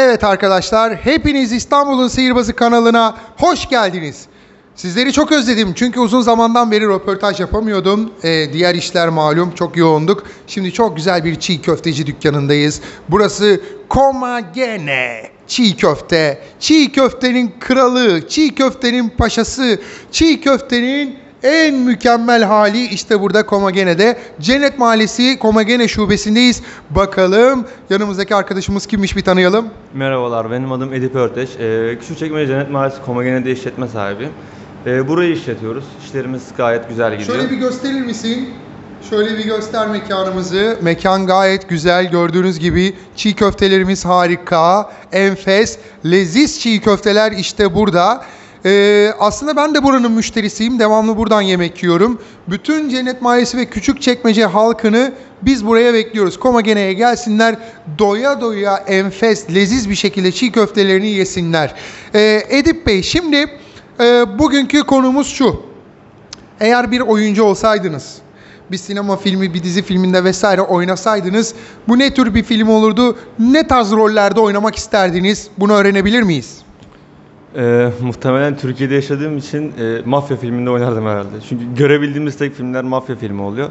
Evet arkadaşlar, hepiniz İstanbul'un Sihirbazı kanalına hoş geldiniz. Sizleri çok özledim çünkü uzun zamandan beri röportaj yapamıyordum. Ee, diğer işler malum çok yoğunduk. Şimdi çok güzel bir çiğ köfteci dükkanındayız. Burası Komagene çiğ köfte. Çiğ köftenin kralı, çiğ köftenin paşası, çiğ köftenin en mükemmel hali işte burada Komagene'de. Cennet Mahallesi Komagene şubesindeyiz. Bakalım yanımızdaki arkadaşımız kimmiş bir tanıyalım. Merhabalar, benim adım Edip Örteş. Ee, Küçükçekmece Cennet Mahallesi Komagene'de işletme sahibiyim. Ee, burayı işletiyoruz. İşlerimiz gayet güzel gidiyor. Şöyle bir gösterir misin? Şöyle bir göster mekanımızı. Mekan gayet güzel. Gördüğünüz gibi çiğ köftelerimiz harika. Enfes, leziz çiğ köfteler işte burada. Ee, aslında ben de buranın müşterisiyim. Devamlı buradan yemek yiyorum. Bütün Cennet Mahallesi ve Küçükçekmece halkını biz buraya bekliyoruz. Komagene'ye gelsinler. Doya doya enfes, leziz bir şekilde çiğ köftelerini yesinler. Ee, Edip Bey şimdi e, bugünkü konumuz şu. Eğer bir oyuncu olsaydınız, bir sinema filmi, bir dizi filminde vesaire oynasaydınız bu ne tür bir film olurdu? Ne tarz rollerde oynamak isterdiniz? Bunu öğrenebilir miyiz? Ee, muhtemelen Türkiye'de yaşadığım için e, mafya filminde oynardım herhalde. Çünkü görebildiğimiz tek filmler mafya filmi oluyor.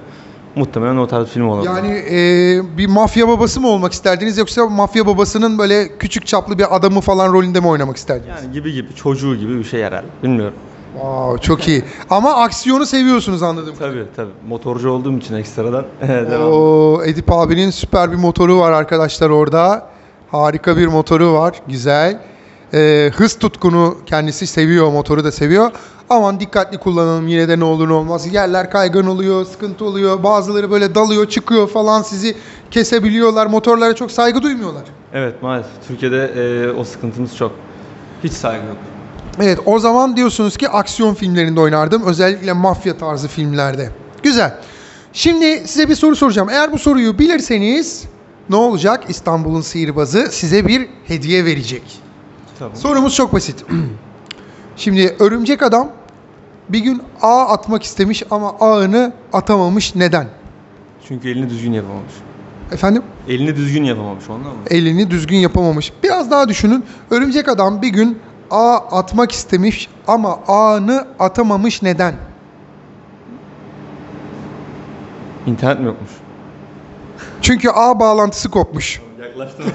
Muhtemelen o tarz film olurdu. Yani e, bir mafya babası mı olmak isterdiniz yoksa mafya babasının böyle küçük çaplı bir adamı falan rolünde mi oynamak isterdiniz? Yani gibi gibi, çocuğu gibi bir şey herhalde. Bilmiyorum. Wow, çok iyi. Ama aksiyonu seviyorsunuz anladım. Tabii tabii. Motorcu olduğum için ekstradan. Oo, Edip abinin süper bir motoru var arkadaşlar orada. Harika bir motoru var. Güzel. Ee, hız tutkunu kendisi seviyor. Motoru da seviyor. Aman dikkatli kullanalım yine de ne olur ne olmaz. Yerler kaygan oluyor, sıkıntı oluyor. Bazıları böyle dalıyor, çıkıyor falan sizi kesebiliyorlar. Motorlara çok saygı duymuyorlar. Evet maalesef. Türkiye'de e, o sıkıntımız çok. Hiç saygı yok. Evet o zaman diyorsunuz ki aksiyon filmlerinde oynardım. Özellikle mafya tarzı filmlerde. Güzel. Şimdi size bir soru soracağım. Eğer bu soruyu bilirseniz ne olacak? İstanbul'un sihirbazı size bir hediye verecek. Tamam. Sorumuz çok basit. Şimdi örümcek adam bir gün ağ atmak istemiş ama ağını atamamış. Neden? Çünkü elini düzgün yapamamış. Efendim? Elini düzgün yapamamış ondan mı? Elini düzgün yapamamış. Biraz daha düşünün. Örümcek adam bir gün ağ atmak istemiş ama ağını atamamış. Neden? İnternet mi yokmuş? Çünkü ağ bağlantısı kopmuş. Yaklaştım.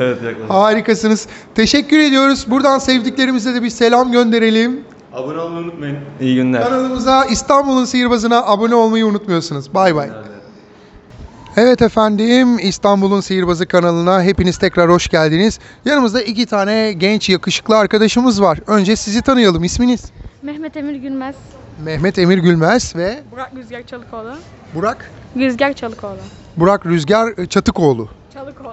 evet yaklaştım. Harikasınız. Teşekkür ediyoruz. Buradan sevdiklerimize de bir selam gönderelim. Abone olmayı unutmayın. İyi günler. Kanalımıza İstanbul'un Sihirbazı'na abone olmayı unutmuyorsunuz. Bay bay. Evet efendim İstanbul'un Sihirbazı kanalına hepiniz tekrar hoş geldiniz. Yanımızda iki tane genç yakışıklı arkadaşımız var. Önce sizi tanıyalım. İsminiz? Mehmet Emir Gülmez. Mehmet Emir Gülmez ve Burak Rüzgar Çalıkoğlu. Burak Rüzgar Çalıkoğlu. Burak Rüzgar Çatıkoğlu.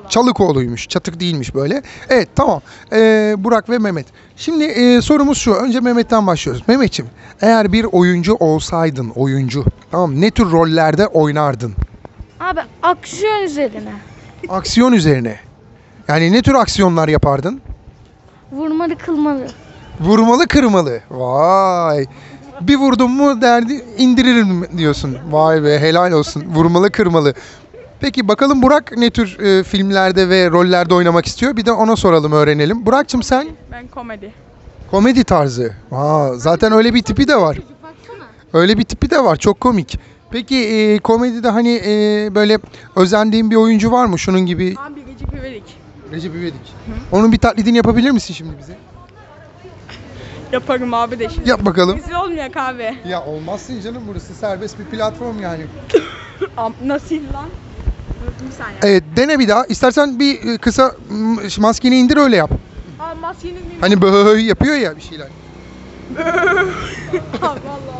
Çalıkoğlu. Çalıkoğlu'ymuş. Çatık değilmiş böyle. Evet tamam. Ee, Burak ve Mehmet. Şimdi e, sorumuz şu. Önce Mehmet'ten başlıyoruz. Mehmet'ciğim eğer bir oyuncu olsaydın oyuncu tamam ne tür rollerde oynardın? Abi aksiyon üzerine. Aksiyon üzerine. Yani ne tür aksiyonlar yapardın? Vurmalı kılmalı. Vurmalı kırmalı. Vay. Bir vurdum mu derdi indiririm diyorsun. Vay be helal olsun. Vurmalı kırmalı. Peki bakalım Burak ne tür e, filmlerde ve rollerde oynamak istiyor? Bir de ona soralım öğrenelim. Burak'cığım sen Ben komedi. komedi tarzı. Aa, zaten öyle bir tipi de var. Öyle bir tipi de var. Çok komik. Peki e, komedide hani e, böyle özendiğin bir oyuncu var mı? Şunun gibi Abi Recep İvedik. Recep İvedik. Onun bir taklidini yapabilir misin şimdi bize? Yaparım abi de şimdi. Yap bakalım. Rezil olmayak abi. Ya olmazsın canım burası serbest bir platform yani. Am- Nasıl lan? Bir saniye. Evet dene bir daha. İstersen bir e, kısa maskeni indir öyle yap. Aa maskeniz mi? Hani böyle yapıyor ya bir şeyler. Allah Allah.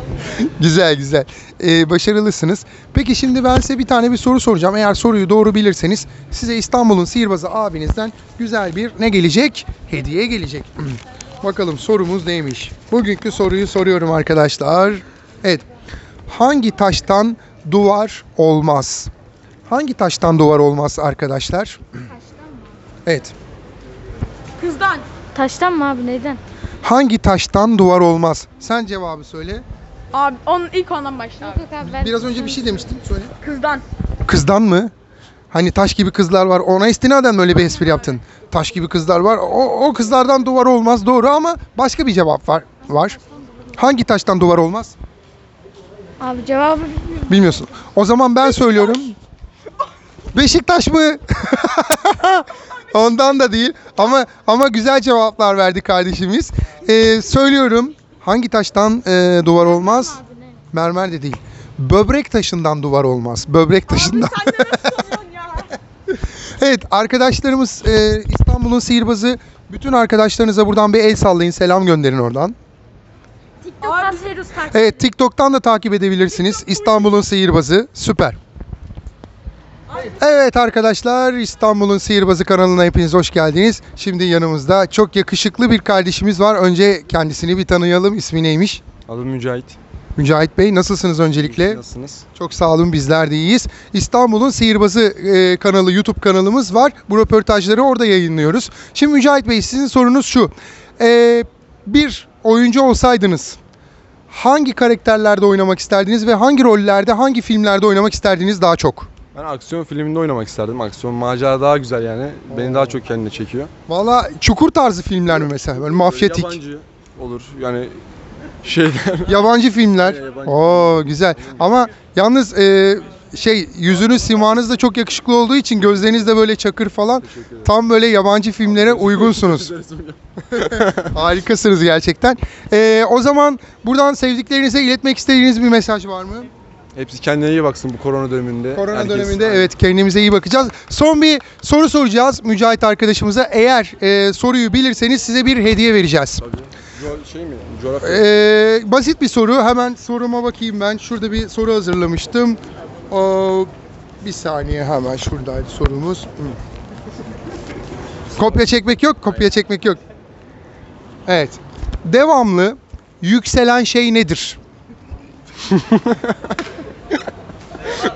Güzel güzel. Ee, başarılısınız. Peki şimdi ben size bir tane bir soru soracağım. Eğer soruyu doğru bilirseniz size İstanbul'un sihirbazı abinizden güzel bir ne gelecek? Hediye gelecek. Bakalım sorumuz neymiş? Bugünkü soruyu soruyorum arkadaşlar. Evet. Hangi taştan duvar olmaz? Hangi taştan duvar olmaz arkadaşlar? Evet. Kızdan. Taştan mı abi neyden? Hangi taştan duvar olmaz? Sen cevabı söyle. Abi onun ilk ondan başla abi. Biraz önce bir şey demiştin. Söyle. Kızdan. Kızdan mı? Hani taş gibi kızlar var. Ona istinaden mi öyle bir espri yaptın? Taş gibi kızlar var. O, o kızlardan duvar olmaz doğru ama başka bir cevap var. Var. Hangi taştan duvar olmaz? Abi cevabı bilmiyorum. Bilmiyorsun. O zaman ben söylüyorum. Beşiktaş mı? Ondan da değil. Ama ama güzel cevaplar verdi kardeşimiz. Ee, söylüyorum. Hangi taştan e, duvar olmaz? Mermer de değil. Böbrek taşından duvar olmaz. Böbrek taşından. Sen de nasıl soruyorsun ya? Evet arkadaşlarımız e, İstanbul'un sihirbazı. Bütün arkadaşlarınıza buradan bir el sallayın. Selam gönderin oradan. TikTok'tan. Evet TikTok'tan da takip edebilirsiniz. İstanbul'un sihirbazı. Süper. Evet arkadaşlar İstanbul'un sihirbazı kanalına hepiniz hoş geldiniz. Şimdi yanımızda çok yakışıklı bir kardeşimiz var. Önce kendisini bir tanıyalım. İsmi neymiş? Adım Mücahit. Mücahit Bey nasılsınız öncelikle? Nasılsınız? Çok sağ olun bizler de iyiyiz. İstanbul'un Sihirbazı e, kanalı YouTube kanalımız var. Bu röportajları orada yayınlıyoruz. Şimdi Mücahit Bey sizin sorunuz şu. E, bir oyuncu olsaydınız hangi karakterlerde oynamak isterdiniz ve hangi rollerde, hangi filmlerde oynamak isterdiniz daha çok? Ben aksiyon filminde oynamak isterdim. Aksiyon macera daha güzel yani. Beni daha çok kendine çekiyor. Valla çukur tarzı filmler mi mesela? Böyle mafyatik, yabancı, Yabancı olur. Yani şeyden filmler. Yabancı. Oo güzel. Ama yalnız e, şey yüzünüz simanız da çok yakışıklı olduğu için gözleriniz de böyle çakır falan. Tam böyle yabancı filmlere uygunsunuz. Harikasınız gerçekten. Ee, o zaman buradan sevdiklerinize iletmek istediğiniz bir mesaj var mı? Hepsi kendine iyi baksın bu korona döneminde. Korona Herkes- döneminde evet kendimize iyi bakacağız. Son bir soru soracağız Mücahit arkadaşımıza. Eğer e, soruyu bilirseniz size bir hediye vereceğiz. Tabii. Co- şey mi? Coğrafya. Ee, basit bir soru. Hemen soruma bakayım ben. Şurada bir soru hazırlamıştım. O, bir saniye hemen şuradaydı sorumuz. Hı. Kopya çekmek yok. Kopya çekmek yok. Evet. Devamlı yükselen şey nedir?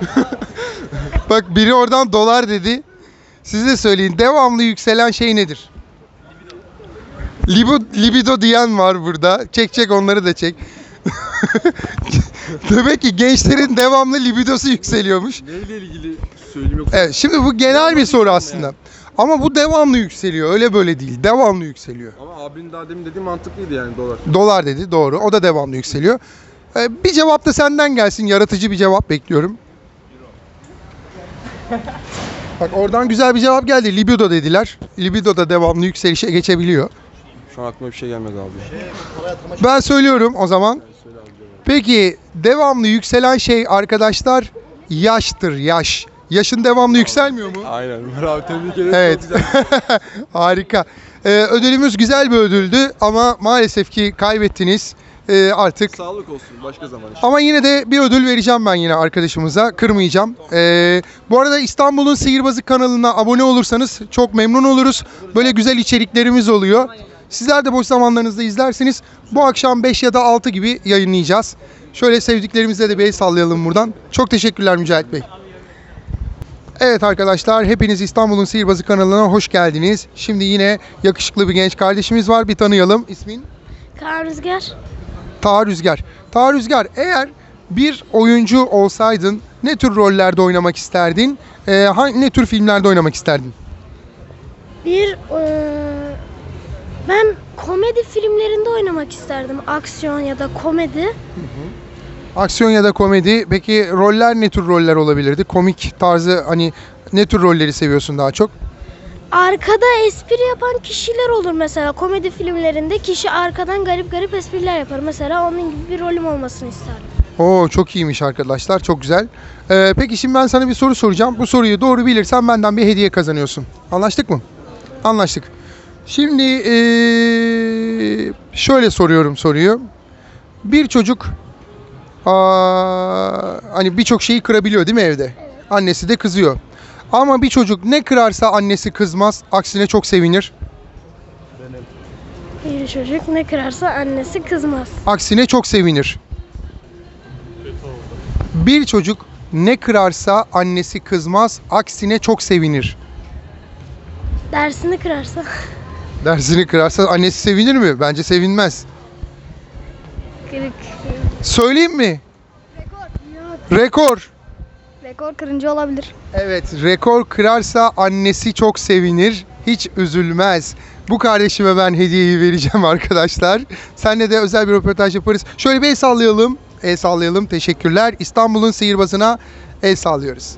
Bak biri oradan dolar dedi. Siz de söyleyin. Devamlı yükselen şey nedir? Libido, libido diyen var burada. Çek çek onları da çek. Demek ki gençlerin devamlı libidosu yükseliyormuş. Neyle ilgili söyleyeyim yoksa? Evet, şimdi bu genel bir soru aslında. Ama bu devamlı yükseliyor. Öyle böyle değil. Devamlı yükseliyor. Ama abinin daha demin dediği mantıklıydı yani dolar. Dolar dedi doğru. O da devamlı yükseliyor. Ee, bir cevap da senden gelsin. Yaratıcı bir cevap bekliyorum. Bak oradan güzel bir cevap geldi. Libido dediler. Libido da devamlı yükselişe geçebiliyor. Şu an aklıma bir şey gelmedi abi. Ben söylüyorum o zaman. Peki devamlı yükselen şey arkadaşlar yaştır yaş. Yaşın devamlı yükselmiyor mu? Aynen. Ömer abi tebrik ederim. Evet. Çok güzel. Harika. Ee, ödülümüz güzel bir ödüldü ama maalesef ki kaybettiniz. Ee, artık Sağlık olsun. Başka zaman işte. ama yine de bir ödül vereceğim ben yine arkadaşımıza. Kırmayacağım. Ee, bu arada İstanbul'un Sihirbazı kanalına abone olursanız çok memnun oluruz. Böyle güzel içeriklerimiz oluyor. Sizler de boş zamanlarınızda izlersiniz. Bu akşam 5 ya da 6 gibi yayınlayacağız. Şöyle sevdiklerimize de bir el sallayalım buradan. Çok teşekkürler Mücahit Bey. Evet arkadaşlar hepiniz İstanbul'un Sihirbazı kanalına hoş geldiniz. Şimdi yine yakışıklı bir genç kardeşimiz var. Bir tanıyalım. İsmin? Kaan Rüzgar. Taha Rüzgar. Taha Rüzgar eğer bir oyuncu olsaydın ne tür rollerde oynamak isterdin? Ee, hangi, ne tür filmlerde oynamak isterdin? Bir eee, ben komedi filmlerinde oynamak isterdim. Aksiyon ya da komedi. Aksiyon ya da komedi. Peki roller ne tür roller olabilirdi? Komik tarzı hani ne tür rolleri seviyorsun daha çok? Arkada espri yapan kişiler olur mesela. Komedi filmlerinde kişi arkadan garip garip espriler yapar. Mesela onun gibi bir rolüm olmasını isterdim. Oo çok iyiymiş arkadaşlar. Çok güzel. Ee, peki şimdi ben sana bir soru soracağım. Bu soruyu doğru bilirsen benden bir hediye kazanıyorsun. Anlaştık mı? Anlaştık. Şimdi ee, şöyle soruyorum soruyu. Bir çocuk aa, hani birçok şeyi kırabiliyor değil mi evde? Annesi de kızıyor. Ama bir çocuk ne kırarsa annesi kızmaz. Aksine çok sevinir. Bir çocuk ne kırarsa annesi kızmaz. Aksine çok sevinir. Bir çocuk ne kırarsa annesi kızmaz, aksine çok sevinir. Dersini kırarsa Dersini kırarsa annesi sevinir mi? Bence sevinmez. kırık. Söyleyeyim mi? Rekor. Rekor kırıncı olabilir. Evet, rekor kırarsa annesi çok sevinir, hiç üzülmez. Bu kardeşime ben hediyeyi vereceğim arkadaşlar. Seninle de özel bir röportaj yaparız. Şöyle bir el sallayalım. El sallayalım. Teşekkürler. İstanbul'un sihirbazına el sallıyoruz.